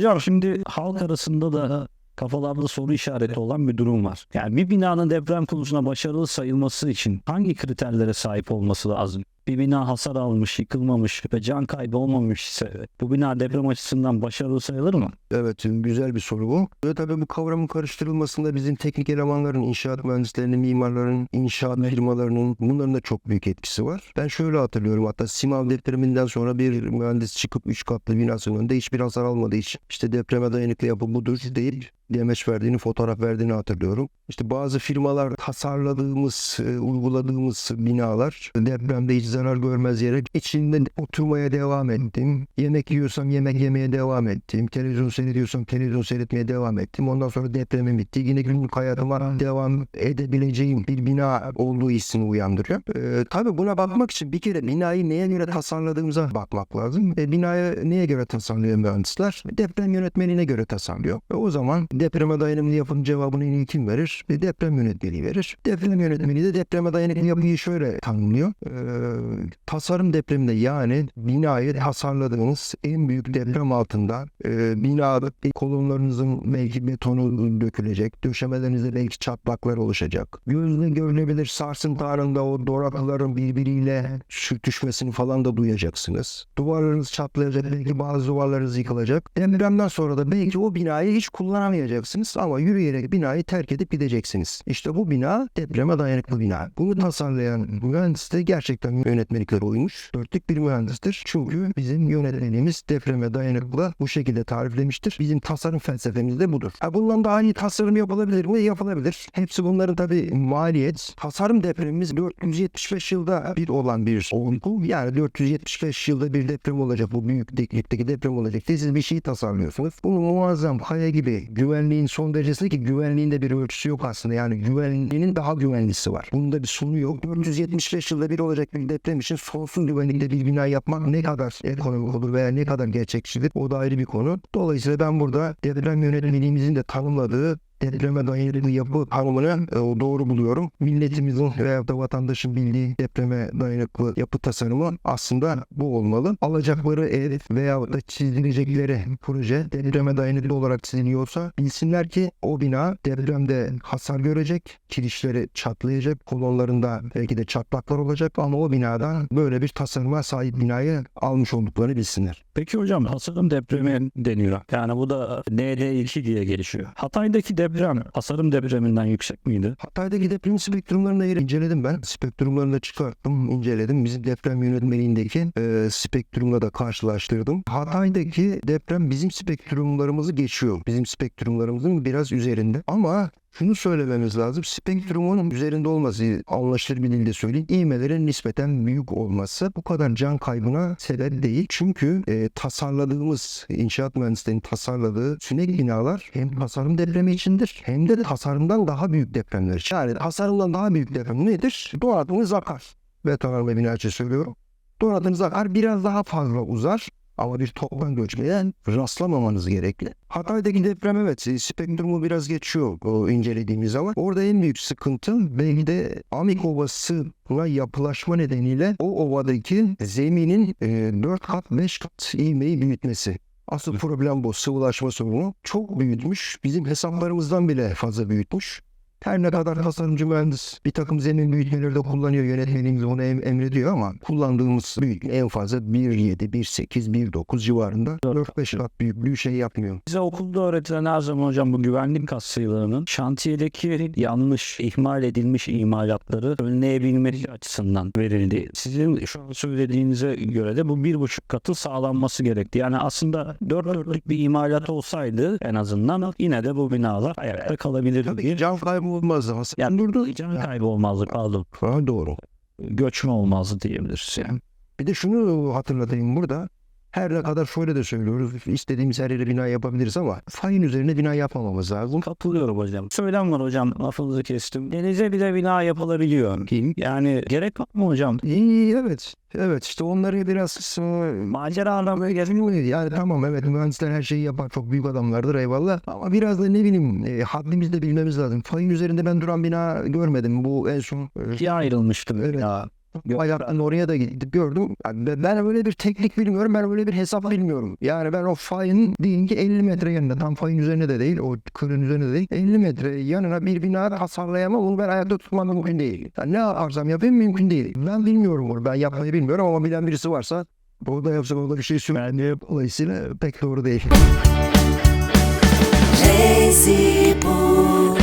Hocam şimdi halk arasında da kafalarda soru işareti olan bir durum var. Yani bir binanın deprem konusunda başarılı sayılması için hangi kriterlere sahip olması lazım? Bir bina hasar almış, yıkılmamış ve can kaybı olmamış ise bu bina deprem açısından başarılı sayılır mı? Evet güzel bir soru bu. Ve tabii bu kavramın karıştırılmasında bizim teknik elemanların, inşaat mühendislerinin, mimarların, inşaat firmalarının bunların da çok büyük etkisi var. Ben şöyle hatırlıyorum hatta Simav depreminden sonra bir mühendis çıkıp 3 katlı binasının önünde hiçbir hasar almadığı için işte depreme dayanıklı yapı budur deyip demeç verdiğini, fotoğraf verdiğini hatırlıyorum. İşte bazı firmalar tasarladığımız, e, uyguladığımız binalar depremde hiç zarar görmez yere içinde oturmaya devam ettim. Yemek yiyorsam yemek yemeye devam ettim. Televizyon seyrediyorsam televizyon seyretmeye devam ettim. Ondan sonra depremim bitti. Yine günlük hayatıma devam edebileceğim bir bina olduğu hissini uyandırıyor. Ee, tabii buna bakmak için bir kere binayı neye göre tasarladığımıza bakmak lazım. E, binayı neye göre tasarlıyor mühendisler? Deprem yönetmeliğine göre tasarlıyor. Ve o zaman depreme dayanımlı yapının cevabını en iyi kim verir? E, deprem yönetmeliği verir. Deprem yönetmeliği de depreme dayanıklı yapıyı şöyle tanımlıyor. Ee, tasarım depreminde yani binayı tasarladığınız en büyük deprem altında e, binada kolonlarınızın belki betonu dökülecek, döşemelerinizde belki çatlaklar oluşacak. Gözle görülebilir sarsıntı anında o dorakların birbiriyle sürtüşmesini falan da duyacaksınız. Duvarlarınız çatlayacak, belki bazı duvarlarınız yıkılacak. Depremden sonra da belki o binayı hiç kullanamayacaksınız ama yürüyerek binayı terk edip gideceksiniz. İşte bu bina depreme dayanıklı bina. Bunu tasarlayan mühendis de gerçekten yönetmeliklere uymuş. Dörtlük bir mühendistir. Çünkü bizim yönetmenimiz depreme dayanıklı bu şekilde tariflemiştir. Bizim tasarım felsefemiz de budur. Ha, bundan daha iyi tasarım yapılabilir mi? Yapılabilir. Hepsi bunların tabii maliyet. Tasarım depremimiz 475 yılda bir olan bir olgu. Yani 475 yılda bir deprem olacak. Bu büyük diklikteki deprem olacak. Siz bir şeyi tasarlıyorsunuz. Bunu muazzam kaya gibi güvenliğin son derecesinde ki güvenliğin de bir ölçüsü yok aslında. Yani güvenliğinin daha güvenlisi var. Bunun da bir sonu yok. 475 yılda bir olacak bir deprem için sonsuz güvenlikte bir bina yapmak ne kadar ekonomik olur veya ne kadar gerçekçidir o da ayrı bir konu. Dolayısıyla ben burada deprem yönetmeliğimizin de tanımladığı depreme dayanıklı yapı tanımını e, doğru buluyorum. Milletimizin veya da vatandaşın bildiği depreme dayanıklı yapı tasarımı aslında bu olmalı. Alacakları ev veya da çizilecekleri proje depreme dayanıklı olarak çiziliyorsa bilsinler ki o bina depremde hasar görecek, kirişleri çatlayacak, kolonlarında belki de çatlaklar olacak ama o binadan böyle bir tasarıma sahip binayı almış olduklarını bilsinler. Peki hocam hasarım depremi deniyor. Yani bu da ND2 diye gelişiyor. Hatay'daki deprem hasarım depreminden yüksek miydi? Hatay'daki deprem spektrumlarını inceledim ben. Spektrumlarını da çıkarttım, inceledim. Bizim deprem yönetmeliğindeki e, spektrumla da karşılaştırdım. Hatay'daki deprem bizim spektrumlarımızı geçiyor. Bizim spektrumlarımızın biraz üzerinde. Ama şunu söylememiz lazım. Spektrumun üzerinde olması, anlaşılır bir dilde söyleyeyim, ivmelerin nispeten büyük olması bu kadar can kaybına sebep değil. Çünkü e, tasarladığımız, inşaat mühendislerinin tasarladığı sünek binalar hem tasarım depremi içindir hem de tasarımdan daha büyük depremler için. Yani tasarımdan daha büyük deprem nedir? Donatınız akar. Betonarme bina için söylüyorum. Donatınız akar biraz daha fazla uzar. Ama bir toplam göçmeye rastlamamanız gerekli. Hatay'daki deprem evet spektrumu biraz geçiyor o incelediğimiz zaman. Orada en büyük sıkıntı belki de Amik Ovası'na yapılaşma nedeniyle o ovadaki zeminin e, 4 kat 5 kat ivmeyi büyütmesi. Asıl problem bu sıvılaşma sorunu. Çok büyütmüş. Bizim hesaplarımızdan bile fazla büyütmüş. Her ne kadar tasarımcı mühendis bir takım zemin büyütmeleri de kullanıyor. Yönetmeliğimiz onu em- emrediyor ama kullandığımız büyük en fazla 1.7, 1.8, 1.9 civarında 4-5 kat büyüklüğü şey yapmıyor. Bize okulda öğretilen her zaman hocam bu güvenlik katsayılarının şantiyedeki yanlış, ihmal edilmiş imalatları önleyebilmek açısından verildi. Sizin şu an söylediğinize göre de bu bir buçuk katı sağlanması gerekti. Yani aslında dört dörtlük bir imalat olsaydı en azından yine de bu binalar ayakta kalabilirdi Tabii can kaybı olmaz. Has- Yani durdu can kaybı olmazdı pardon. Ha, doğru. Göçme olmazdı diyebiliriz yani. Bir de şunu hatırlatayım burada. Her ne kadar şöyle de söylüyoruz. istediğimiz her yere bina yapabiliriz ama fayın üzerine bina yapmamamız lazım. Katılıyorum hocam. Söylem var hocam lafınızı kestim. Denize bile bina yapılabiliyor. Yani gerek var mı hocam? İyi evet. Evet işte onları biraz e, Macera aramaya gerek Gezmiyor Yani tamam evet mühendisler her şeyi yapar çok büyük adamlardır eyvallah ama biraz da ne bileyim e, haddimizi de bilmemiz lazım. Fayın üzerinde ben duran bina görmedim bu en son e, ayrılmıştı Evet. Ya. Hayatın oraya da gidip gördüm. Yani ben- ben öyle bir teknik bilmiyorum. Ben öyle bir hesap bilmiyorum. Yani ben o fayın diyelim ki 50 metre yanında tam fayın üzerine de değil. O kırın üzerine de değil. 50 metre yanına bir bina da hasarlayamam. Onu ben ayakta tutmam da mümkün değil. Yani ne yaparsam yapayım mümkün değil. Ben bilmiyorum bunu. Ben yapmayı bilmiyorum ama bilen birisi varsa o da yapsa o da bir şey söyleyeyim. Dolayısıyla pek doğru değil. Boo,